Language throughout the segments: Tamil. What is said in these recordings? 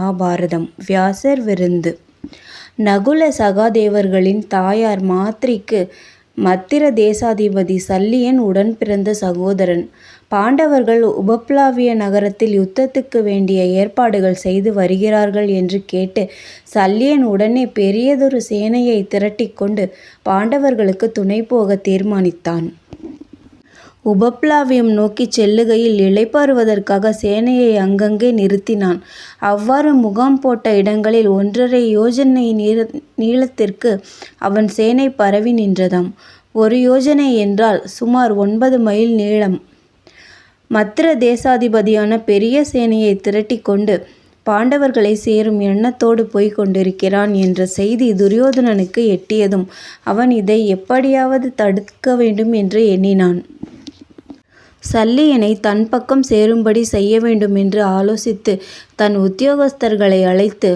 மகாபாரதம் வியாசர் விருந்து நகுல சகாதேவர்களின் தாயார் மாத்ரிக்கு மத்திர தேசாதிபதி சல்லியன் உடன் பிறந்த சகோதரன். பாண்டவர்கள் உபப்ளாவிய நகரத்தில் யுத்தத்துக்கு வேண்டிய ஏற்பாடுகள் செய்து வருகிறார்கள் என்று கேட்டு சல்லியன் உடனே பெரியதொரு சேனையை திரட்டிக்கொண்டு கொண்டு துணை போக தீர்மானித்தான். உபப்ளாவியம் நோக்கிச் செல்லுகையில் இளைப்பாறுவதற்காக சேனையை அங்கங்கே நிறுத்தினான். அவ்வாறு முகாம் போட்ட இடங்களில் ஒன்றரை யோஜனை நீளத்திற்கு அவன் சேனை பரவி நின்றதாம். ஒரு யோஜனை என்றால் சுமார் ஒன்பது மைல் நீளம். மத்திர தேசாதிபதியான பெரிய சேனையைத் திரட்டிக் கொண்டு பாண்டவர்களைச் சேரும் எண்ணத்தோடு போய்க் கொண்டிருக்கிறான் என்ற செய்தி துரியோதனனுக்கு எட்டியதும் அவன் இதை எப்படியாவது தடுக்க வேண்டும் என்று எண்ணினான். சல்லியனை தன் பக்கம் சேரும்படி செய்ய வேண்டும் என்று ஆலோசித்து தன் உத்தியோகஸ்தர்களை அழைத்து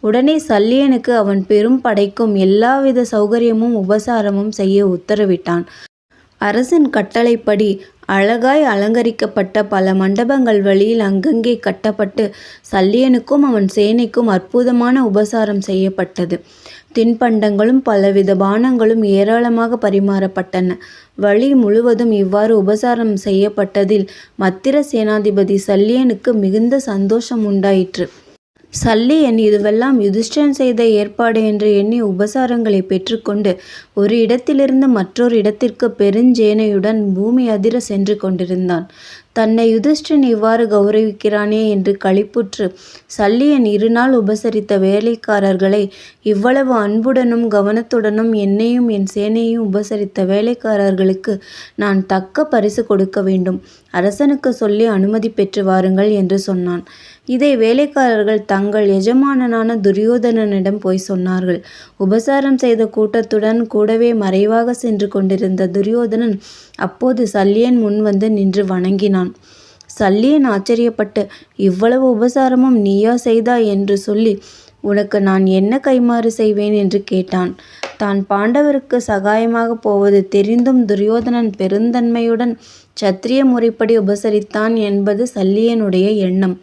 உடனே சல்லியனுக்கு அவன் பெரும் படைக்கும் எல்லாவித சௌகரியமும் உபசாரமும் செய்ய உத்தரவிட்டான். அரசன் கட்டளைப்படி அழகாய் அலங்கரிக்கப்பட்ட பல மண்டபங்கள் வழியில் அங்கங்கே கட்டப்பட்டு சல்லியனுக்கும் அவன் சேனைக்கும் அற்புதமான உபசாரம் செய்யப்பட்டது. தின்பண்டங்களும் பலவித பானங்களும் ஏராளமாக பரிமாறப்பட்டன. வழி முழுவதும் இவ்வாறு உபசாரம் செய்யப்பட்டதில் மத்திர சேனாதிபதி சல்லியனுக்கு மிகுந்த சந்தோஷம் உண்டாயிற்று சல்லியன் இதுவெல்லாம் யுதிஷ்டன் செய்த ஏற்பாடு என்று எண்ணி உபசாரங்களை பெற்றுக்கொண்டு ஒரு இடத்திலிருந்து மற்றொரு இடத்திற்கு பெருஞ்சேனையுடன் பூமி அதிர சென்று கொண்டிருந்தான். தன்னை யுதிஷ்டன் இவ்வாறு கௌரவிக்கிறானே என்று களிப்புற்று சல்லியன் இருநாள் உபசரித்த வேலைக்காரர்களை இவ்வளவு அன்புடனும் கவனத்துடனும் என்னையும் என் சேனையும் உபசரித்த வேலைக்காரர்களுக்கு நான் தக்க பரிசு கொடுக்க வேண்டும். அரசனுக்கு சொல்லி அனுமதி பெற்று வாருங்கள் என்று சொன்னான். இதை வேலைக்காரர்கள் தங்கள் எஜமானனான துரியோதனனிடம் போய் சொன்னார்கள். உபசாரம் செய்த கூட்டத்துடன் கூடவே மறைவாக சென்று கொண்டிருந்த துரியோதனன் அப்போது சல்லியன் முன் வந்து நின்று வணங்கினான். சல்லியன் ஆச்சரியப்பட்டு இவ்வளவு உபசாரமும் நீயா செய்தாய்? என்று சொல்லி உனக்கு நான் என்ன கைம்மாறு செய்வேன்? என்று கேட்டான். தான் பாண்டவருக்கு சகாயமாகப் போவது தெரிந்தும் துரியோதனன் பெருந்தன்மையுடன் சத்திரிய முறைப்படி உபசரித்தான் என்பது சல்லியனுடைய எண்ணம்.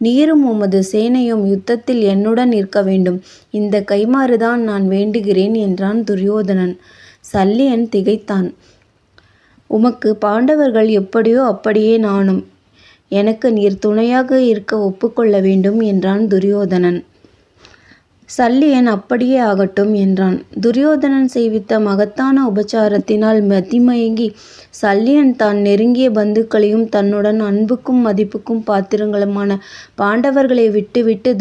நீரும் உமது சேனையும் யுத்தத்தில் என்னுடன் நிற்க வேண்டும். இந்த கைம்மாறுதான் நான் வேண்டுகிறேன் என்றான் துரியோதனன். சல்லியன் திகைத்தான். உமக்கு பாண்டவர்கள் எப்படியோ அப்படியே நானும். எனக்கு நீர் துணையாக இருக்க ஒப்புக்கொள்ள வேண்டும் என்றான் துரியோதனன். சல்லியன் அப்படியே ஆகட்டும் என்றான். துரியோதனன் செய்வித்த மகத்தான உபசாரத்தினால் மதிமயங்கி சல்லியன் தான் நெருங்கிய பந்துக்களையும் தன்னுடன் அன்புக்கும் மதிப்புக்கும் பாத்திரங்களுமான பாண்டவர்களை விட்டுவிட்டு